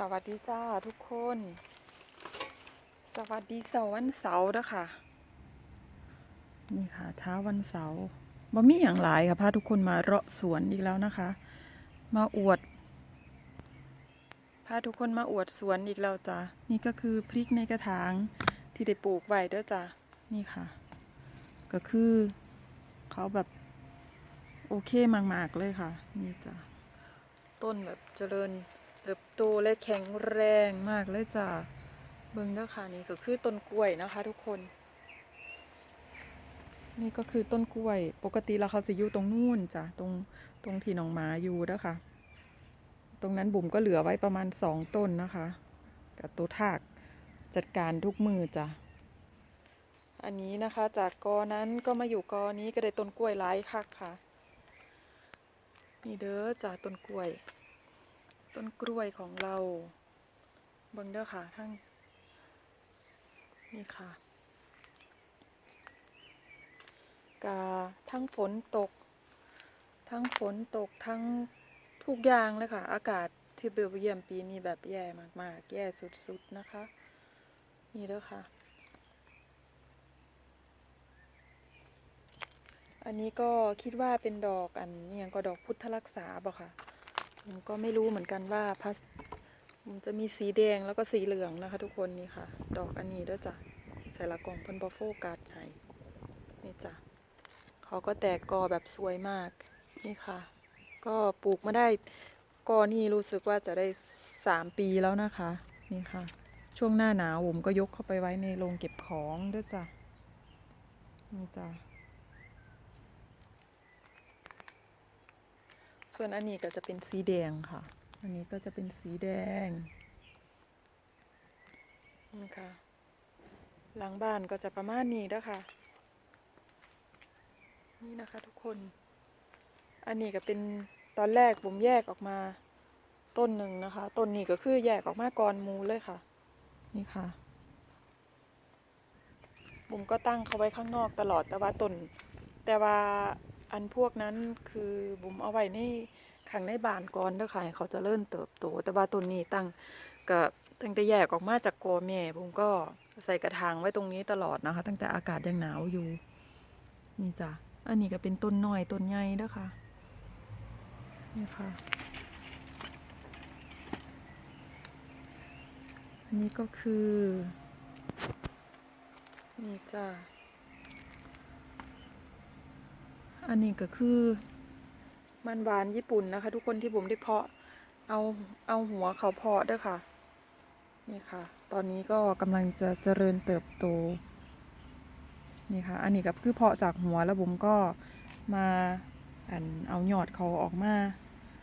สวัสดีจ้าทุกคน สวัสดีเสาร์วันเสาร์นะคะนี่ค่ะเช้าวันเสาร์บ่มีอย่างหลายค่ะพาทุกคนมาเลาะสวนอีกแล้วนะคะ มาอวดพาทุกคนมาอวดสวนอีกแล้วจ้ะนี่ก็คือพริกในกระถางที่ได้ปลูกไว้ด้อจ้ะนี่ค่ะ ก็คือเขาแบบโอเคมากๆเลยค่ะ นี่จ้ะต้นแบบเจริญ เติบโตและแข็งแรงมากเลยจ้ะเบิ่งเด้อค่ะนี่ก็คือต้นกล้วยนะคะ ทุกคน นี่ก็คือต้นกล้วย ปกติแล้วเขาจะอยู่ตรงนู่นจ้ะตรงตรงที่น้องหมาอยู่เด้อค่ะ ตรงนั้นบุ๋มก็เหลือไว้ประมาณสองต้นนะคะ กับตัวทากจัดการทุกมือจ้ะอันนี้นะคะ จากกอนั้นก็มาอยู่กอนี้ก็ได้ต้นกล้วยหลายคักค่ะ นี่เด้อจ้ะต้นกล้วย ต้นกล้วยของเราเบิ่งเด้อค่ะทั้งนี่ค่ะกาทั้งฝนตก ทั้งฝนตกทั้งทุกอย่างเลยค่ะ อากาศที่เบลเยียมปีนี้แบบแย่มากๆ แย่สุดๆนะคะ นี่เด้อค่ะ อันนี้ก็คิดว่าเป็นดอกอันนี้ยังก็ดอกพุทธรักษาบ่ค่ะ ผมก็ไม่รู้เหมือนกันว่าพัสมันจะมีสีแดงแล้วก็สีเหลืองนะคะ ทุกคนนี่ค่ะ ดอกอันนี้ด้วยจ้ะใส่ละกล่องเพิ่นบอโฟกัสให้นี่จ้ะเขาก็แตกกอแบบสวยมากนี่ค่ะ ก็ปลูกมาได้กอนี่รู้สึกว่าจะได้สามปีแล้วนะคะนี่ค่ะ ช่วงหน้าหนาวผมก็ยกเข้าไปไว้ในโรงเก็บของด้วยจ้ะนี่จ้ะ ส่วนอันนี้ก็จะเป็นสีแดงค่ะ อันนี้ก็จะเป็นสีแดงนี่ค่ะ หลังบ้านก็จะประมาณนี้เด้อค่ะนี่นะคะทุกคน อันนี้ก็เป็นตอนแรกผมแยกออกมาต้นหนึ่งนะคะ ต้นนี้ก็คือแยกออกมาก่อนมูเลยค่ะ นี่ค่ะผมก็ตั้งเขาไว้ข้างนอกตลอดแต่ว่าต้น แต่ว่า อันพวกนั้นคือบุ๋มเอาไว้ในขังในบานก่อนเด้อค่ะเขาจะเริ่มเติบโต แต่ว่าต้นนี้ตั้งก็ตั้งแต่แยกออกมาจากกอแม่บุ๋มก็ใส่กระถางไว้ตรงนี้ตลอดนะคะ ตั้งแต่อากาศยังหนาวอยู่ นี่จ้ะอันนี้ก็เป็นต้นน้อยต้นใหญ่เด้อค่ะนี่ค่ะอันนี้ก็คือ นี่จ้ะ อันนี้ก็คือมันหวานญี่ปุ่นนะคะ ทุกคนที่ผมได้เพาะเอาเอาหัวเขาเพาะด้วยค่ะ นี่ค่ะ ตอนนี้ก็กำลังจะเจริญเติบโต นี่ค่ะ อันนี้ก็คือเพาะจากหัวแล้วผมก็มาอันเอาหยอดเขาออกมา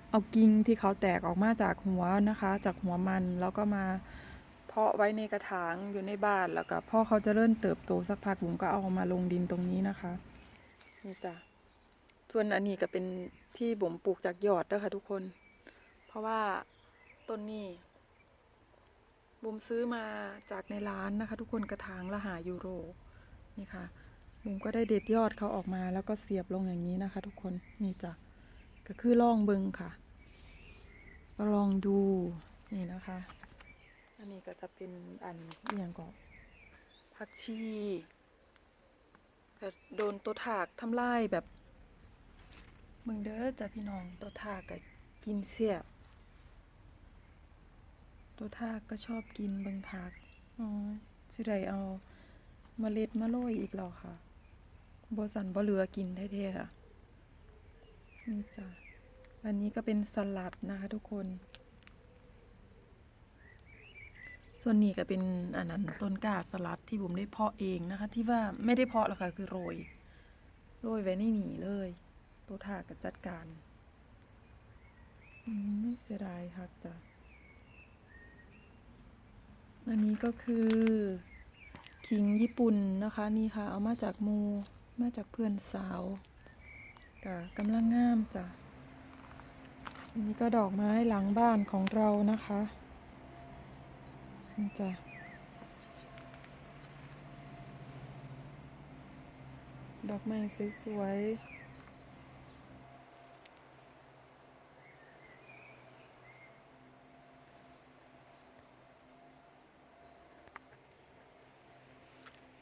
เอากิ่งที่เขาแตกออกมาจากหัวนะคะ จากหัวมันแล้วก็มาเพาะไว้ในกระถางอยู่ในบ้านแล้วก็พอเขาเจะเริ่มเติบโตสักพักผมก็เอามาลงดินตรงนี้นะคะ นี่จ้ะ ส่วนอันนี้ก็เป็นที่บ่มปลูกจากยอดเด้อค่ะทุกคน เพราะว่าต้นนี้บุมซื้อมาจากในร้านนะคะ ทุกคนกระถางละหายูโรนี่ค่ะบุมก็ได้เด็ดยอดเขาออกมาแล้วก็เสียบลงอย่างนี้นะคะ ทุกคนนี่จ้ะก็คือลองเบิงค่ะลองดูนี่นะคะ อันนี้ก็จะเป็นอันอหย่างก่อนผักชีก็โดนตัวถากทำลายแบบ เมืองเด้อจ้ะพี่น้องตัวทาก็กินเสียบ ตัวทาก็ชอบกินเบิงผักอ๋อสิได้เอาเมล็ดมาโรยอีกหรอค่ะบ่สันบ่เหลือกินแท้ๆอะนี่จ้ะอันนี้ก็เป็นสลัดนะคะทุกคน ส่วนนี้ก็เป็นอันนั้นต้นกาสลัดที่ผมได้เพาะเองนะคะ ที่ว่าไม่ได้เพาะหรอกค่ะคือโรย โรยไว้ในหนีเลย ตัวถากก็จัดการอืมเสียดายค่ะจ้ะอันนี้ก็คือขิงญี่ปุ่นนะคะนี่ค่ะ เอามาจากมูมาจากเพื่อนสาวกะกำลังงามจ้ะอันนี้ก็ดอกไม้หลังบ้านของเรานะคะนี่จ้ะดอกไม้สวยๆ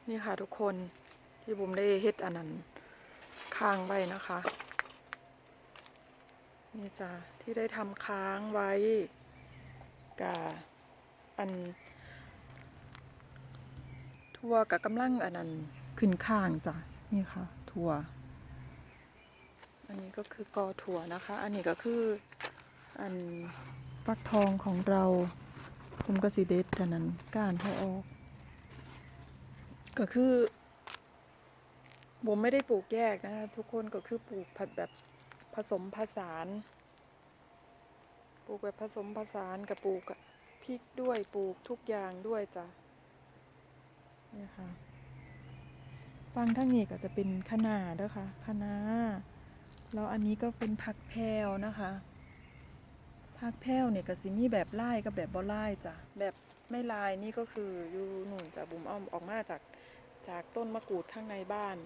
นี่ค่ะทุกคนที่บุมได้เฮ็ดอันนั้นค้างไว้นะคะ นี่จ้ะที่ได้ทำค้างไว้กับอัน ทัวกับกำลังอันนั้นขึ้นข้างจ้ะนี่ค่ะทัวอันนี้ก็คือกอถั่วนะคะ อันนี้ก็คืออันฟักทองของเราผมก็สีเด็ดแต่นั้นกานเขาออก ก็คือผมไม่ได้ปลูกแยกนะทุกคนก็คือปลูกผัดแบบผสมผสาน ปลูกแบบผสมผสานกับปลูกพริกด้วยปลูกทุกอย่างด้วยจ้ะนี่ค่ะฟังทั้งนี้ก็จะเป็นคะนาเด้อค่ะคะนาแล้วอันนี้ก็เป็นผักแพรวนะคะผักแพรวเนี่ยก็สิมีแบบไล่กับแบบบ่ไล่จ้ะแบบ ไม่ลายนี่ก็คืออยู่หนุนจากบุ๋มเอาออกมาจากจากต้นมะกรูดข้างในบ้าน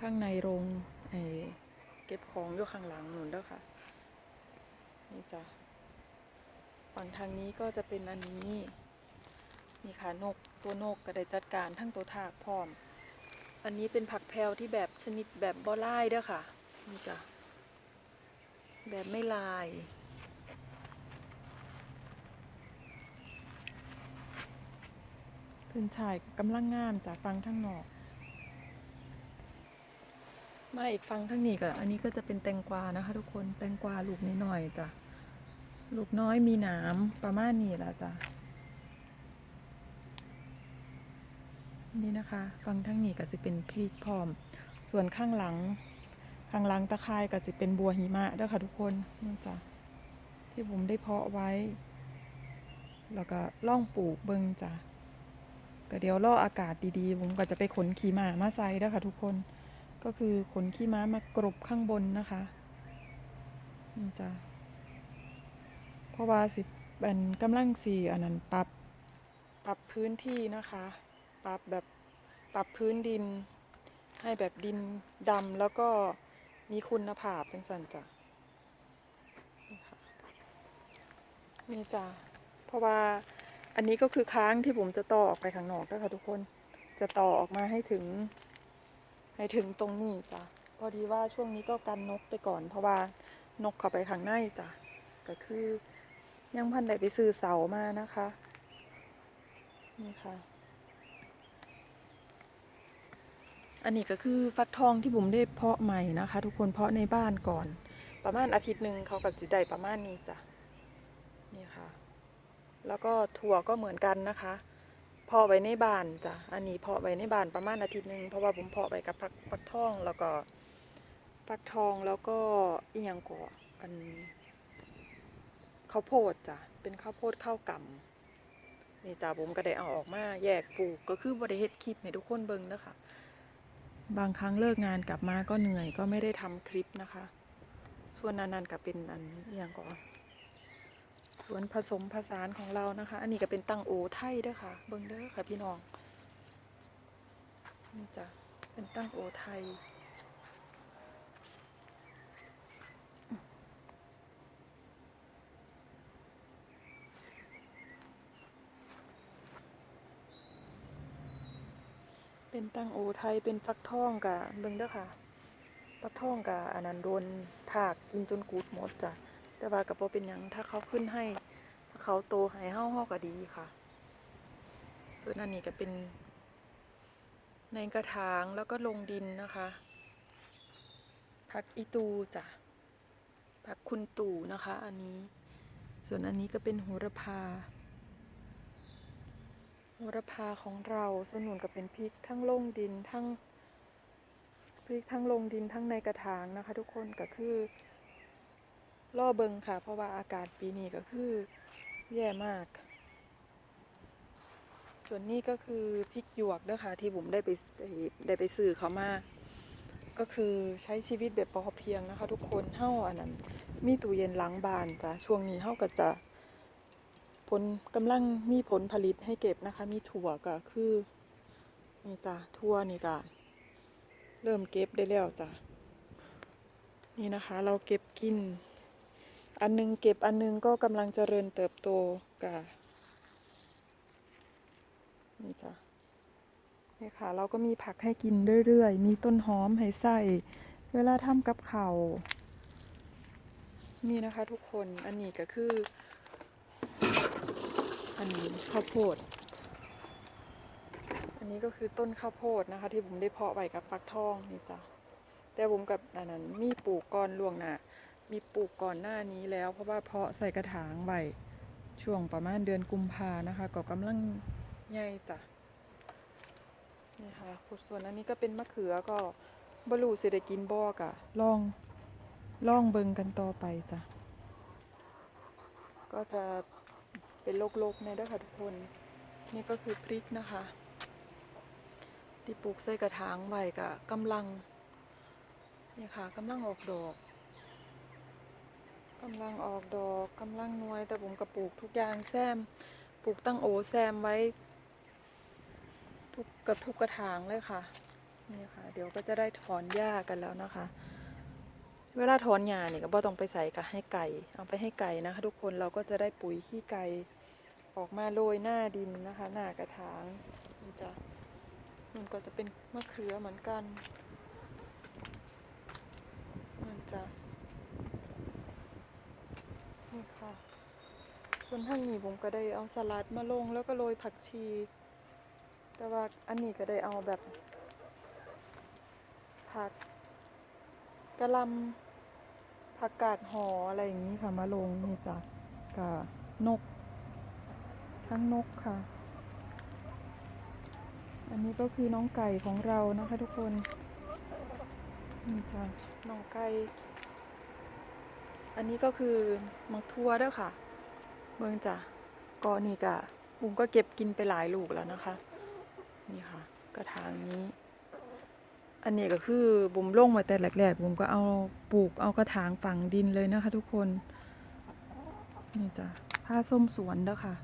ข้างในโรงไอเก็บของอยู่ข้างหลังหนุนเด้อค่ะ นี่จ้ะฝั่งทางนี้ก็จะเป็นอันนี้นี่ค่ะนกตัวนกก็ได้จัดการทั้งตัวถากพร้อม อันนี้เป็นผักแพรวที่แบบชนิดแบบบ่ไล่เด้อค่ะ นี่จ้ะแบบไม่ลาย ขึ้นชายกำลังงามจากฟังทั้งนอก มาอีกฟังทั้งนี้ก็อันนี้ก็จะเป็นแตงกวานะคะทุกคนแตงกวาลูกน้อยๆจ้ะลูกน้อยมีหนามประมาณนี้ละจ้ะนี่นะคะฟังทั้งนี้ก็จะเป็นพริกพร้อม ส่วนข้างหลัง ข้างหลังตะไคร่ก็จะเป็นบัวหิมะด้วยค่ะทุกคนนี่จ้ะที่ผมได้เพาะไว้ แล้วก็ล่องปลูกเบิงจ้ะ ก็เดี๋ยวรออากาศดีๆ ผมก็จะไปขนขี่ม้ามาใส่เด้อค่ะทุกคน ก็คือขนขี้ม้ามากรบข้างบนนะคะนี่จ้ะเพราะว่าสิเป็นกำลังสีอันนั้นปรับปรับพื้นที่นะคะ ปรับแบบปรับพื้นดิน ให้แบบดินดำแล้วก็มีคุณภาพจังสันจ่ะนี่จ้ะเพราะว่า อันนี้ก็คือค้างที่ผมจะต่อออกไปข้างนอกนะคะทุกคน จะต่อออกมาให้ถึง ให้ถึงตรงนี้จ้ะ พอดีว่าช่วงนี้ก็กันนกไปก่อน เพราะว่านกเข้าไปข้างในจ้ะ ก็คือยังพันได้ไปซื้อเสามานะคะ นี่ค่ะ อันนี้ก็คือฟักทองที่บุ๋มได้เพาะใหม่นะคะ ทุกคนเพาะในบ้านก่อน ประมาณอาทิตย์หนึ่งเขาก็จะได้ประมาณนี้จ้ะ นี่ค่ะ แล้วก็ถั่วก็เหมือนกันนะคะเพาะไว้ในบ้านจ้ะอันนี้เพาะไว้ในบ้านประมาณอาทิตย์หนึ่งเพราะว่าผมเพาะไว้กับฟักฟักทองแล้วก็ฟักทองแล้วก็อีกอย่างก่ออันข้าวโพดจ้ะเป็นข้าวโพดข้าวกำนี่จ้ะผมก็ได้เอาออกมาแยกปลูกก็คือบริเฮ็ดคลิปให้ทุกคนเบิ่งนะคะบางครั้งเลิกงานกลับมาก็เหนื่อยก็ไม่ได้ทำคลิปนะคะ ส่วนนั้นๆก็เป็นอันอย่างก่อน สวนผสมผสานของเรานะคะ อันนี้ก็เป็นตังโอไทยเด้อค่ะ เบิ่งเด้อค่ะพี่น้อง นี่จ้ะ เป็นตังโอไทย เป็นตั้งโอไทย เป็นฟักทองกะเบิ่งเด้อค่ะ ฟักทองกะอันนั้นโดนถากกินจนกูดหมดจ้ะ แต่ว่ากับพอเป็นหยังถ้าเขาขึ้นให้ถ้าเขาโตให้เฮาเฮาก็ดีค่ะ ส่วนอันนี้ก็เป็น ในกระถางแล้วก็ลงดินนะคะผักอีตูจ้ะผักคุณตู่นะคะ อันนี้ ส่วนอันนี้ก็เป็นโหระพาโหระพาของเราส่วนหนุนก็เป็นพริกทั้งลงดินทั้งพริกทั้งลงดินทั้งในกระถางนะคะ ทุกคนก็คือ ล่อเบิงค่ะ เพราะว่าอากาศปีนี้ก็คือแย่มาก ส่วนนี้ก็คือพริกหยวกเด้อค่ะที่ผมได้ไปได้ไปซื้อเขามาก็คือใช้ชีวิตแบบพอเพียงนะคะ ทุกคนเฮ้าอันนั้น มีตู้เย็นล้างบานจ้ะช่วงนี้เฮ้าก็จะผลกำลังมีผลผลิตให้เก็บนะคะ มีถั่วก็คือนี่จ้ะทั่วนี่ก็เริ่มเก็บได้แล้วจ้ะนี่นะคะ เราเก็บกิน อันนึงเก็บอันนึงก็กำลังเจริญเติบโตกะนี่จ้ะนี่ค่ะ เราก็มีผักให้กินเรื่อยๆ มีต้นหอมให้ใส่ เวลาทำกับข้าวนี่นะคะทุกคน อันนี้ก็คือ อันนี้ข้าวโพด อันนี้ก็คือต้นข้าวโพดนะคะ ที่ผมได้เพาะไว้กับฟักทองนี่จ้ะ แต่ผมกับอันนั้นมีปลูกก่อนล่วงหน้า มีปลูกก่อนหน้านี้แล้ว เพราะว่าเพาะใส่กระถางไว้ช่วงประมาณเดือนกุมภานะคะ ก็กำลังใหญ่จ้ะนี่ค่ะส่วนอันนี้ก็เป็นมะเขือก็บรูสิได้กินบอกอะลองลองเบิงกันต่อไปจ้ะก็จะเป็นโลกๆในด้อค่ะทุกคน นี่ก็คือพริกนะคะ ที่ปลูกใส่กระถางไว้กะกำลังนี่ค่ะกำลังออกดอกำลังออกดอกกำลังนวยแต่ผมก็ปลูกทุกอย่างแซมปลูกตั้งโอแซมไว้ ทุกกับทุกกระถางเลยค่ะนี่ค่ะ เดี๋ยวก็จะได้ถอนหญ้ากันแล้วนะคะ เวลาถอนหญ้าเนี่ยก็บ่ต้องไปใส่กับให้ไก่เอาไปให้ไก่นะคะ ทุกคนเราก็จะได้ปุ๋ยขี้ไก่ออกมาโรยหน้าดินนะคะ หน้ากระถางนี่จะมันก็จะเป็นมะเขือเหมือนกันจะนี่ค่ะ ส่วนทางนี้ผมก็ได้เอาสลัดมาลงแล้วก็โรยผักชี แต่ว่าอันนี้ก็ได้เอาแบบ ผักกระลำผักกาดหออะไรอย่างนี้ค่ะมาลงนี่จ้ะกับนก ทั้งนกค่ะ อันนี้ก็คือน้องไก่ของเรานะคะทุกคนนี่จ้ะน้องไก่อันนี้ก็คือมักทั่วด้อค่ะ เบิ่งจ้ะก็นี่กะบุ้มก็เก็บกินไปหลายลูกแล้วนะคะ นี่ค่ะ กระถางนี้ อันนี้ก็คือบุ้มลงมาแต่แรกๆบุ้มก็เอาปลูกเอากระถางฝังดินเลยนะคะ ทุกคน นี่จ้ะผ้าส้มสวนเด้อค่ะ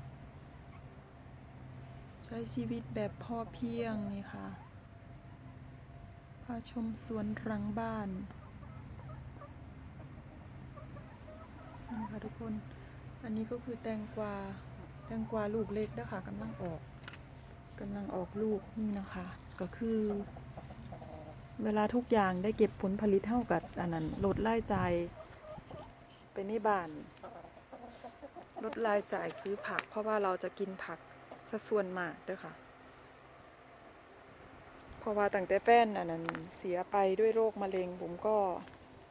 ใช้ชีวิตแบบพ่อเพียงนี่ค่ะพาชมสวนรังบ้านนี่ค่ะทุกคน อันนี้ก็คือแตงกวา แตงกวาลูกเล็กนะคะกำลังออกกำลังออกลูกนี่นะคะ ก็คือ เวลาทุกอย่างได้เก็บผลผลิตเท่ากับอันนั้นลดรายจ่ายไปในบ้านลดรายจ่ายซื้อผัก เพราะว่าเราจะกินผักสัดส่วนมากเด้อค่ะ เพราะว่าตั้งแต่แฟนอันนั้นเสียไปด้วยโรคมะเร็ง ผมก็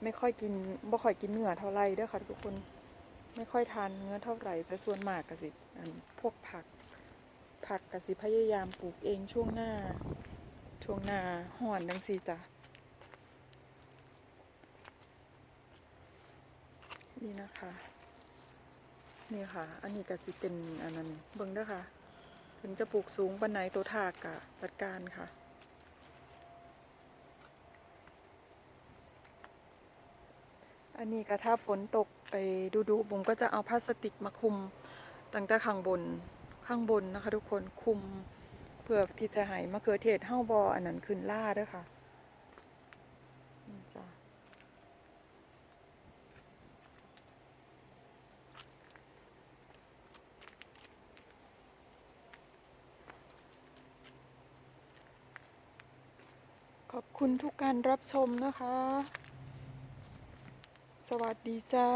ไม่ค่อยกินบ่ค่อยกินเนื้อเท่าไรเด้อค่ะทุกคน ไม่ค่อยทานเนื้อเท่าไหร่แต่ส่วนมากก็สิอันพวกผัก ผักก็สิพยายามปลูกเองช่วงหน้า ช่วงหน้าห่อนดังสีจ้ะนี่นะคะ นี่ค่ะ อันนี้ก็จะเป็นอันนั้นเบิ่งเด้อค่ะ ถึงจะปลูกสูงปานไหนตัวถากกะจัดการค่ะ อันนี้ก็ถ้าฝนตกไปดูดูๆผมก็จะเอาพลาสติกมาคุมตั้งแต่ข้างบนข้างบนนะคะ ทุกคนคุมเพื่อที่จะให้มะเขือเทศเฮ้าบออันนั้นขึ้นล่าด้วยค่ะจ้ะขอบคุณทุกการรับชมนะคะ สวัสดีจ้า